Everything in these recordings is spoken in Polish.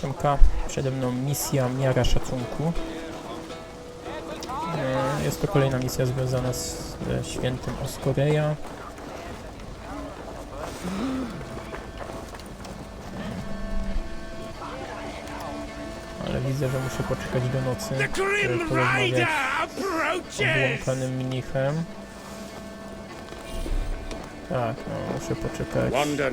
Siemka, przede mną misja Miara Szacunku. E, Jest to kolejna misja związana z ze świętym Oskoreja. Ale widzę, że muszę poczekać do nocy, żeby porozmawiać z obłąkanym mnichem. Tak, no, muszę poczekać Wonder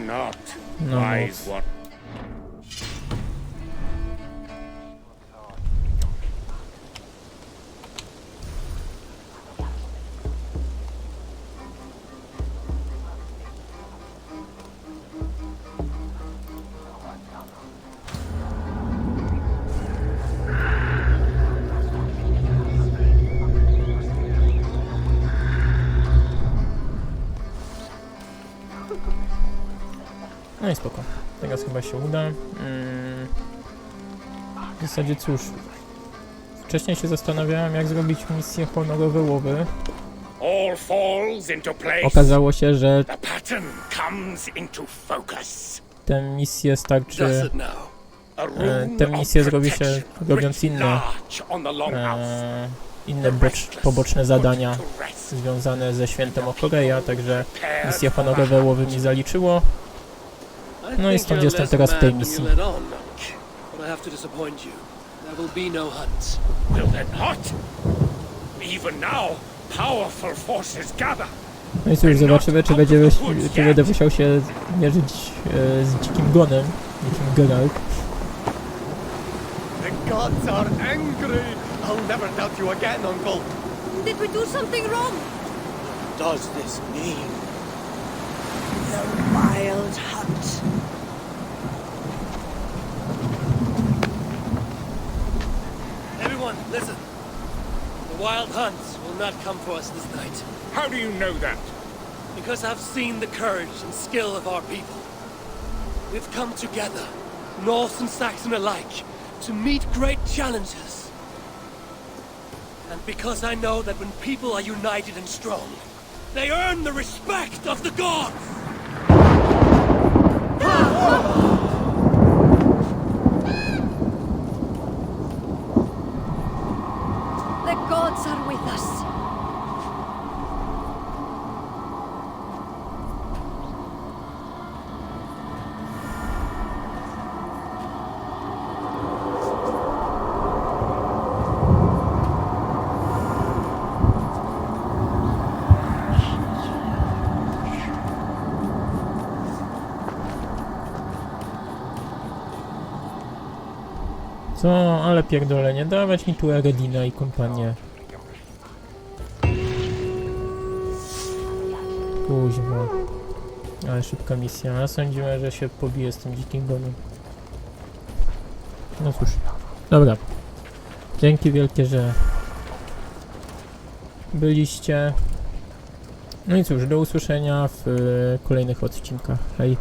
No i spoko. Teraz chyba się uda. Mm. W zasadzie cóż. Wcześniej się zastanawiałem, jak zrobić misję honorowe łowy. Okazało się, że tę misję starczy E, of misję zrobi się robiąc inne, e, inne bocz, poboczne zadania związane ze świętem Okoreja, także for honorowe łowy mi zaliczyło. No i stąd jestem teraz w tej misji. There will be no hunt. Will there not? Even now, powerful forces gather. No i cóż, zobaczymy, czy, będzie, czy będę musiał się mierzyć e, z dzikim gonem, niczym Geralt. The gods are angry! I'll never doubt you again, Uncle! Did we do something wrong? Does this mean? Everyone, listen. The wild hunt will not come for us this night. How do you know that? Because I've seen the courage and skill of our people. We've come together, Norse and Saxon alike, to meet great challenges. And because I know that when people are united and strong, they earn the respect of the gods! Co, ale pierdolenie, dawać mi tu Eredina i kompanię. Kuźwa. Ale szybka misja. Ja sądziłem, że się pobije z tym dzikim gonem. No cóż. Dobra. Dzięki wielkie, że byliście. No i cóż, do usłyszenia w e, kolejnych odcinkach. Hej.